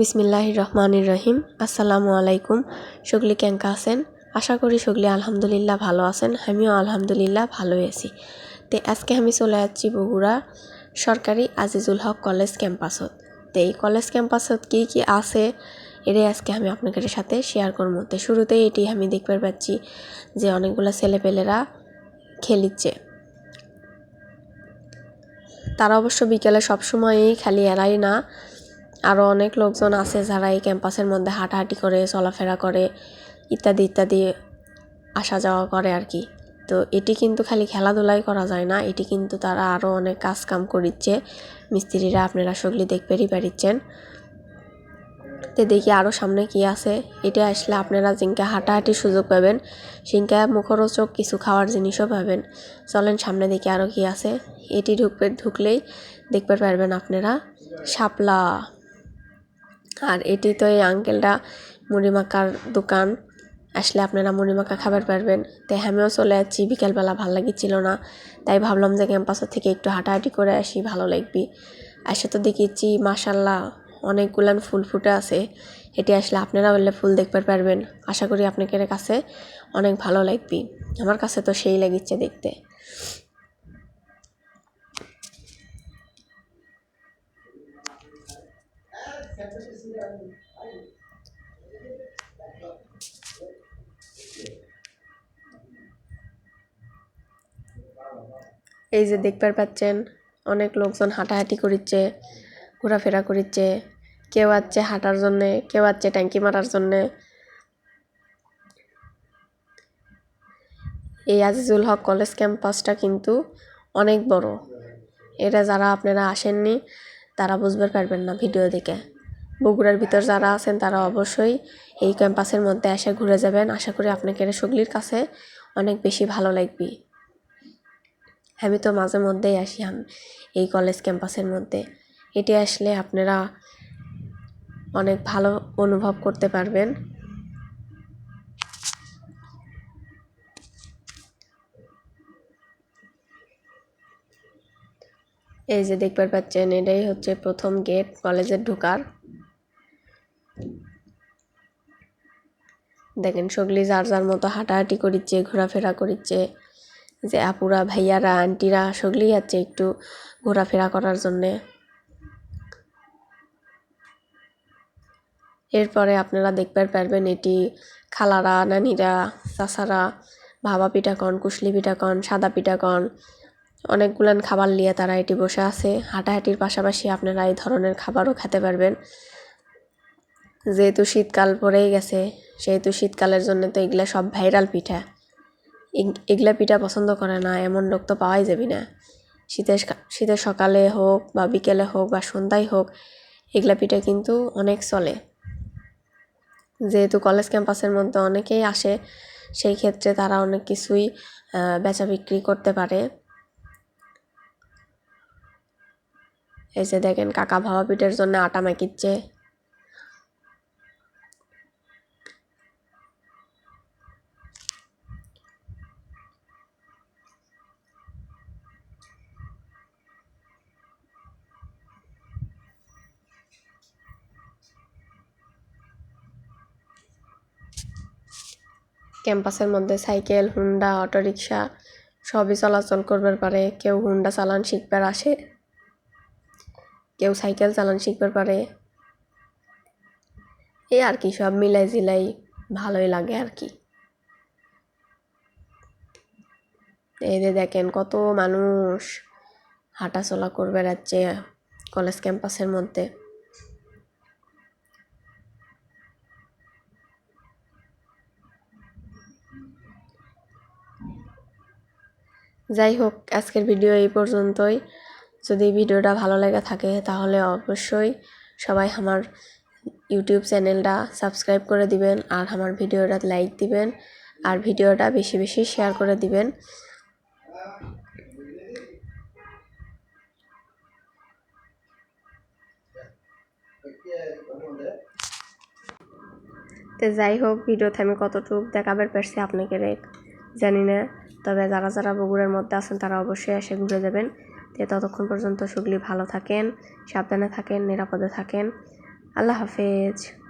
বিসমিল্লাহ রহমানির রহিম আসসালামু আলাইকুম। সগলি কেঙ্কা আছেন? আশা করি সগলি আলহামদুলিল্লাহ ভালো আছেন। আমিও আলহামদুলিল্লাহ ভালোই আছি। তে আজকে আমি চলে যাচ্ছি বগুড়া সরকারি আজিজুল হক কলেজ ক্যাম্পাসত। তো এই কলেজ ক্যাম্পাসত কি কি আছে এটাই আজকে আমি আপনাদের সাথে শেয়ার করব। তো শুরুতেই এটি আমি দেখতে পাচ্ছি যে অনেকগুলো ছেলেপেলেরা খেলিচ্ছে। তারা অবশ্য বিকেলে সবসময়ই খালি এরাই না আরও অনেক লোকজন আছে যারা এই ক্যাম্পাসের মধ্যে হাঁটাহাঁটি করে, চলাফেরা করে, ইত্যাদি ইত্যাদি আসা যাওয়া করে আর কি। তো এটি কিন্তু খালি খেলাধুলাই করা যায় না, এটি কিন্তু তারা আরও অনেক কাজ কাম করিচ্ছে। মিস্ত্রিরা, আপনারা সগলি দেখতেই পারিচ্ছেন তো দেখি আরও সামনে কি আছে। এটা আসলে আপনারা জিঙ্কা হাঁটাহাঁটির সুযোগ পাবেন সিঙ্কা মুখরোচক কিছু খাওয়ার জিনিসও পাবেন। চলেন সামনে দেখি আরও কি আছে। এটি ঢুকবে, ঢুকলেই দেখতে পারবেন আপনারা, শাপলা। আর এটি তো এই আঙ্কেলটা মুড়ি মাখার দোকান। আসলে আপনারা মুড়ি মাখা খাবার পারবেন। তাই আমিও চলে যাচ্ছি বিকেলবেলা ভালো লাগিচ্ছিল না। তাই ভাবলাম যে ক্যাম্পাসের থেকে একটু হাঁটাহাঁটি করে আসি, ভালো লাগবি। আসে তো দেখিচ্ছি মাসাল্লাহ অনেকগুলান ফুল ফুটে আছে। এটি আসলে আপনারা বললে ফুল দেখতে পারবেন। আশা করি আপনাদের কাছে অনেক ভালো লাগবি। আমার কাছে তো সেই লাগিচ্ছে দেখতে। এই যে দেখতে পাচ্ছেন, অনেক লোকজন হাঁটাহাঁটি করিচ্ছে, ঘোরাফেরা করিচ্ছে, কেউ আছে হাঁটার জন্যে, কেউ আছে ট্যাঙ্কি মারার জন্যে। এই আজিজুল হক কলেজ ক্যাম্পাসটা কিন্তু অনেক বড়। এটা যারা আপনারা আসেননি, তারা বুঝতে পারবেন না ভিডিও দেখে। বগুড়ার ভিতর যারা আছেন তারা অবশ্যই এই ক্যাম্পাসের মধ্যে এসে ঘুরে যাবেন। আশা করি আপনাকে সগলির কাছে অনেক বেশি ভালো লাগবে। আমি তো মাঝে মধ্যেই আসি এই কলেজ ক্যাম্পাসের মধ্যে। এটি আসলে আপনারা অনেক ভালো অনুভব করতে পারবেন। এই যে দেখবার পাচ্ছেন, এটাই হচ্ছে প্রথম গেট কলেজের ঢোকার। দেখেন সগলি যার যার মতো হাঁটাহাঁটি করিচ্ছে, ঘোরাফেরা করিচ্ছে, যে আপুরা, ভাইয়ারা, আন্টিরা, সগলি যাচ্ছে একটু ঘোরাফেরা করার জন্যে। এরপরে আপনারা দেখতে পারবেন এটি খালারা, নানিরা, চাচারা, ভাবা পিঠা কন কুশলি পিঠা কন সাদা পিঠা কন অনেকগুলান খাবার নিয়ে তারা এটি বসে আছে। হাঁটাহাঁটির পাশাপাশি আপনারা এই ধরনের খাবারও খেতে পারবেন। যেহেতু শীতকাল পড়েই গেছে সেহেতু শীতকালের জন্য তো এগুলা সব ভাইরাল পিঠা। এগুলা পিঠা পছন্দ করে না, এমন লোক তো পাওয়াই যাবি না। শীতের শীতের সকালে হোক বা বিকেলে হোক বা সন্ধ্যায় হোক, এগুলা পিঠা কিন্তু অনেক চলে। যেহেতু কলেজ ক্যাম্পাসের মধ্যে অনেকেই আসে, সেই ক্ষেত্রে তারা অনেক কিছুই বেচা বিক্রি করতে পারে। এই যে দেখেন, কাকা ভাবা পিঠের জন্য আটা মাখিচ্ছে। ক্যাম্পাসের মধ্যে সাইকেল, হুন্ডা, অটোরিকশা সবই চলাচল করবার পারে। কেউ হুন্ডা চালান শিখবার আসে, কেউ সাইকেল চালান শিখবার পারে। এই আর কি, সব মিলাই জিলাই ভালোই লাগে আর কি। যে দেখেন কত মানুষ হাঁটাচলা করবে বেড়াচ্ছে কলেজ ক্যাম্পাসের মধ্যে। যাই হোক, আজকের ভিডিও এই পর্যন্তই। যদি ভিডিওটা ভালো লেগে থাকে, তাহলে অবশ্যই সবাই আমার ইউটিউব চ্যানেলটা সাবস্ক্রাইব করে দিবেন আর আমার ভিডিওটা লাইক দিবেন আর ভিডিওটা বেশি বেশি শেয়ার করে দিবেন। তো যাই হোক, ভিডিওতে আমি কতটুকু দেখাবার পারছি আপনাকে জানি না, তবে যারা যারা বগুড়ার মধ্যে আছেন তারা অবশ্যই এসে ঘুরে যাবেন। তো ততক্ষণ পর্যন্ত সুগলি ভালো থাকেন, সাবধানে থাকেন, নিরাপদে থাকেন। আল্লাহ হাফেজ।